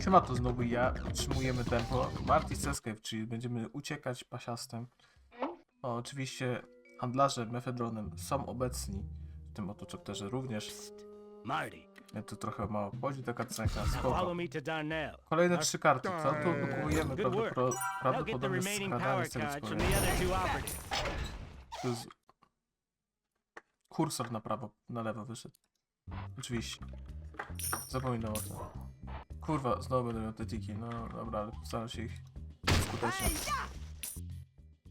Siema, to znowu ja. Utrzymujemy tempo. Marty z Escape, czyli będziemy uciekać pasiastem. O, oczywiście handlarze mefedronem są obecni w tym oto chapterze również. Marty, Ja tu trochę mało wchodzi taka cenka, spoko. Kolejne trzy karty, co tu prawdopro- the prawdopodobnie skradanie z tego. Tu jest... Kursor na prawo, na lewo wyszedł. Oczywiście. Zapominał o tym. Kurwa, znowu będę miał te tiki. No dobra, ale postaram się ich skutecznie.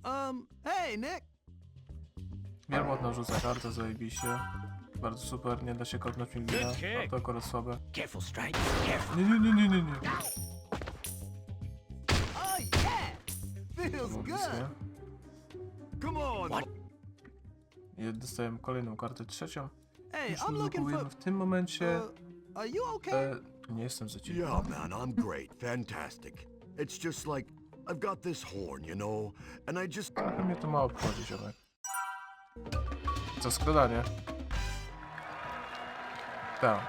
Um, hey, Nick. Wielbłąd nam rzuca kartę, zajebiście. Bardzo super, nie da się kopnąć mi wina, a to akurat słabe. Careful, Strike. Careful. Nie, nie, nie, nie, nie, nie. Oh, yeah. Feels Było good. bliskie. Come on. What? I dostajemy kolejną kartę trzecią. Hey, Już I'm looking for. w tym momencie. Uh, are you okay? E, nie jestem za ciebie. Yeah, man, I'm great. Fantastic. It's just like I've got this horn, you know, and I just Trochę mnie to mało obchodzi, ziomek. Co, skradanie? Tak.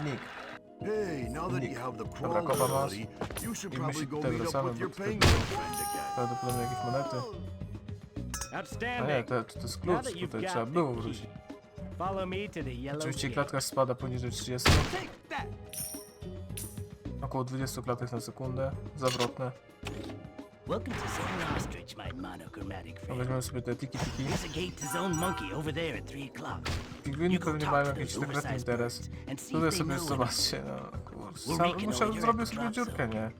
Nick. hey, now that you have the Dobra, crawl kopa masz. ability, you should I probably go tutaj meet up wracamy, with bo your tutaj friend again. Prawdopodobnie jakieś monety. A nie, Outstanding. to, to jest Now klucz, that you've tutaj got trzeba było wrócić. Follow me to the yellow Oczywiście klatka spada poniżej 30. Take that. Około 20 klatek na sekundę. Zawrotne. Welcome to Zone Ostrich, my monochromatic No, friend. weźmiemy sobie te tiki tiki. There's a gate to Zone Monkey over there at 3 o'clock. Pingwiny You go pewnie mają jakiś sekretny interes. and see Tutaj if they sobie know zobaczcie, no kurczę. Sam muszę, zrobię sobie dziurkę, nie?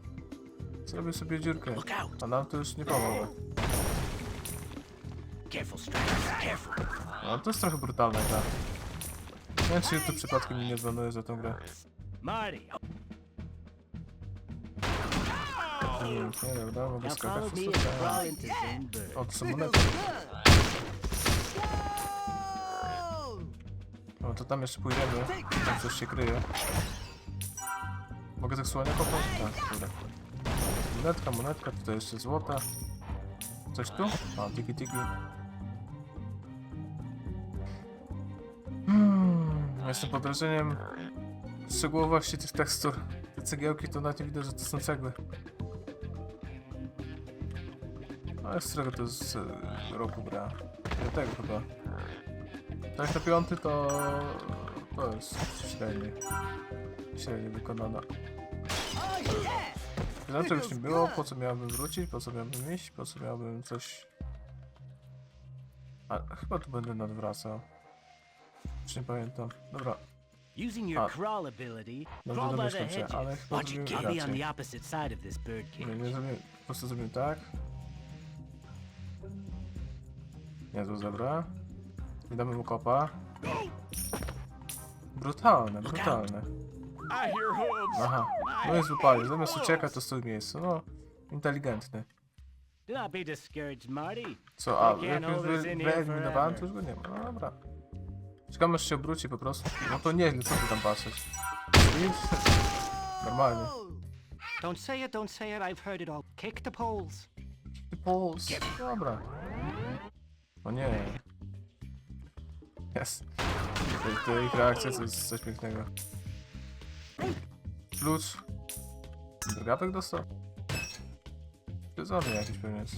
Zrobię sobie dziurkę. A nam to już nie pomoże. Careful, Strike. Careful. No to jest trochę brutalna gra. Nie wiem, czy YouTube przypadkiem mnie nie zbanuje za tą grę. Marty, Nie, nie, dobra, mogę now skakać follow me po and prostu. crawl into Zone Bird. O, to. O, tam jeszcze pójdziemy. Tam coś się kryje. Mogę tak słania kopać? Tak, dobra. Monetka, monetka, tutaj jeszcze złota. Coś tu? A, tiki tiki. Jestem pod wrażeniem szczegółowości tych tekstur. Te cegiełki to nawet nie widać, że to są cegły. A z którego to jest e, roku gra? Piątego chyba. Tak na piąty to... to jest średni. Średnio wykonana. Znam czegoś nie było, po co miałbym wrócić, po co miałbym iść, po co miałbym coś... A, chyba tu będę nadwracał. Już nie pamiętam. Dobra, Using your crawl ability, crawl by the hedges. Watch it, I'll be on the opposite side of this bird nie, cage. nie zrobię, po prostu zrobię tak. Niezły zebra. I damy mu kopa. Brutalne, brutalne. Aha, no jest wypalił. Zamiast uciekać, to stoi w miejscu. No, inteligentny. Co, a can't jak już hold us wy- in here wyeliminowałem, to już go nie ma. No dobra. Czekamy aż się obróci po prostu. No to nieźle, co ty tam patrzeć? Widzisz? Normalnie. Don't say it, don't say it. I've heard it all. Kick the poles. Ty puls. Dobra. O nie. Jest. To, to ich reakcja to jest coś pięknego. Klucz. Drgawek dostał? Przyzwolony jakiś pewnie jest.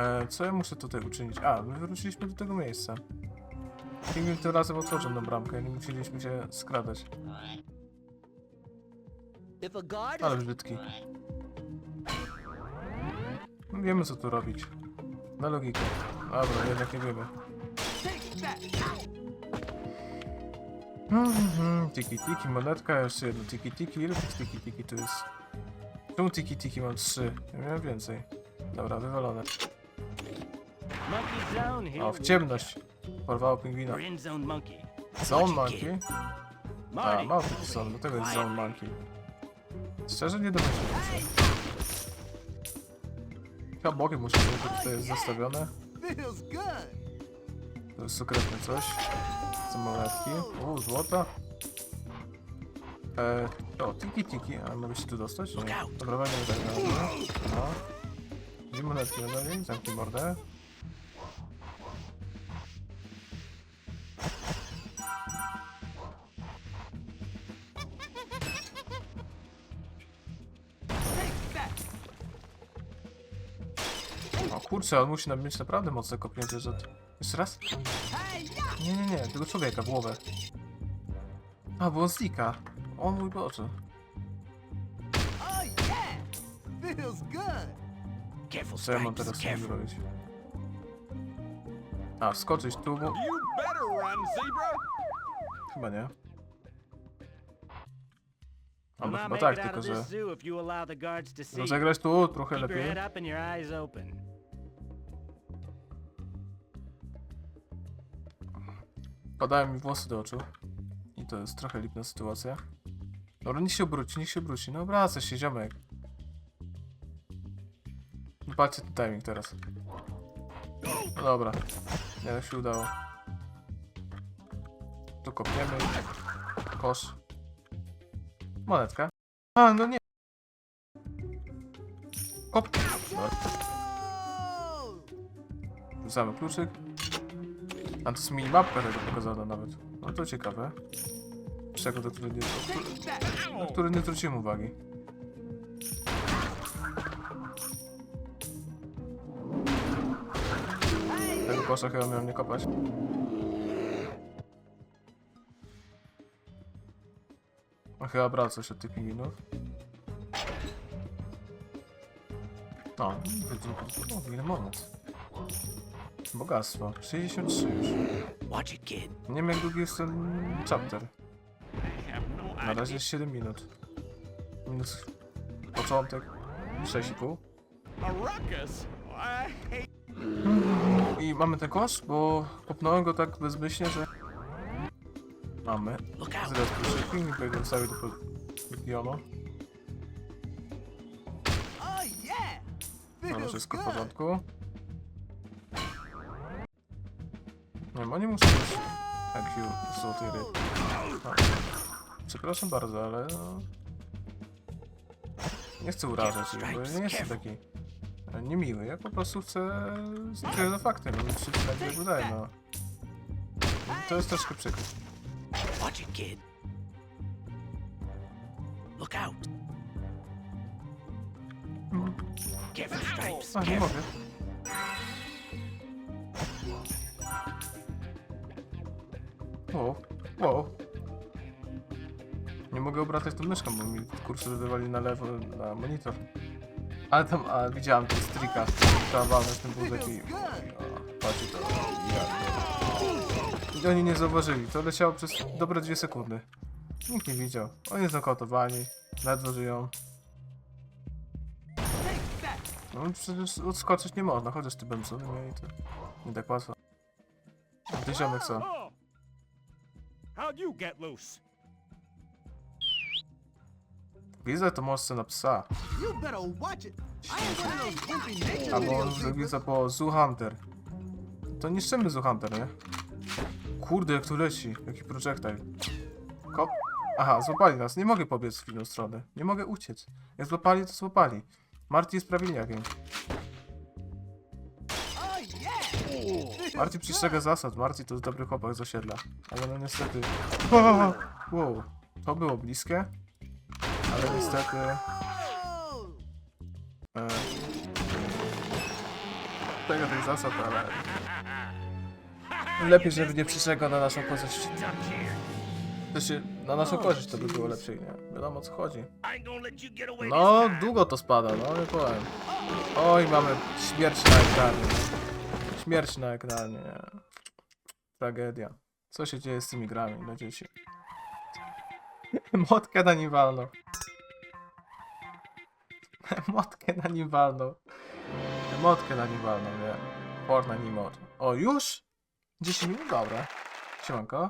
E, co ja muszę tutaj uczynić? A, my wróciliśmy do tego miejsca. Pingwin tym razem otworzył tą bramkę, nie musieliśmy się skradać. Ale brzydki. Wiemy co tu robić. Na logikę. Dobra, jednak nie wiemy. Mhm, Tiki tiki, monetka, jeszcze jedno tiki tiki. Ile tych tiki tiki tu jest? Czemu tiki tiki mam trzy? Ja miałem więcej. Dobra, wywalone. O, w ciemność. Porwało pingwina. Zone monkey. A, Marty. mało taki są, dlatego jest zone monkey. Szczerze nie domyślam się. Chyba bokiem muszę to tutaj jest zostawione. To jest sekretne coś. Co monetki. U, złota. E, o, tiki tiki. A mogę się tu dostać? Nie. Dobra, nie tak No. Gdzie monetki? Zamknij mordę. Kurczę, on musi mieć naprawdę mocne kopnięcie, że... Jeszcze raz? Nie, nie, nie, tego człowieka, głowę. A, bo on znika. O mój Boże. Co ja mam teraz careful. robić? A, wskoczyć tu, bo... Chyba nie. Albo chyba tak, tylko że... this zoo if you Padają mi włosy do oczu. I to jest trochę lipna sytuacja. Dobra, niech się obróci, niech się obróci. No obraca się, ziomek. Patrzcie ten timing teraz. No dobra. Nie, się udało. Tu kopniemy. Kosz. Monetka. A, no nie. Kop. Rzucamy kluczyk. A to jest minimapka tego pokazana nawet. No to ciekawe. Czego do której nie, na który nie zwróciłem uwagi. Tego kosza chyba miałem nie kopać. A chyba brał coś od tych pingwinów. No, wydrukował. O, ile monet. Bogactwo. 63 już. Nie wiem jak długi jest ten chapter. No Na razie jest 7 minut. Minus początek 6,5. A ruckus? I mamy ten kosz, bo popnąłem go tak bezmyślnie, że... Mamy. Zaraz proszę filmik będę wstawił do regionu. Oh. Mamy Feels wszystko w porządku. Nie wiem, oni muszą mieć IQ złotej ryb. A. Przepraszam bardzo, ale no... Nie chcę urażać ich, bo nie jestem taki e, niemiły. Ja po prostu chcę stwierdzić fakty, no się tak jak wydaje, no. To jest troszkę przykre. Watch it, kid. Look out. Careful, Stripes. A, nie mogę. Wow, wow. Nie mogę obracać tą myszką, bo mi kursor wywali na lewo na monitor. Ale tam, a widziałem ten strika, trzeba walnąć ten wózek i... O, patrzcie to. I oni nie zauważyli, to leciało przez dobre dwie sekundy. Nikt nie widział. Oni znokautowani, ledwo żyją. No przecież odskoczyć nie można, chociaż ty benzyny mieli to nie tak łatwo. Ty ziomek co? How'd you get loose? Widzę to mocno na psa. You better watch it. I ain't one of those wimpy nature Albo on videos, po Zoo Hunter. To niszczymy Zoo Hunter, nie? Kurde, jak tu leci. Jaki projectile. Kop. Aha, złapali nas. Nie mogę pobiec w inną stronę. Nie mogę uciec. Jak złapali, to złapali. Marty jest prawilniakiem. Marty przestrzega zasad. Marty to jest dobry chłopak z osiedla. Ale no niestety... Wow, wow. To było bliskie. Ale niestety... E, tego tych zasad, ale... Lepiej, żeby nie przestrzegał na naszą korzyść. Znaczy, na naszą korzyść to by było lepiej, nie? Wiadomo o co chodzi. No, długo to spada, no nie powiem. Oj, mamy śmierć na ekranie. Śmierć na ekranie, nie? Tragedia. Co się dzieje z tymi grami dla dzieci? Motkę na nim walną. Motkę na nim walną. Motkę na nim walną, nie? Fortnite nie mod. O, już? 10 minut? Dobra. Siemanko.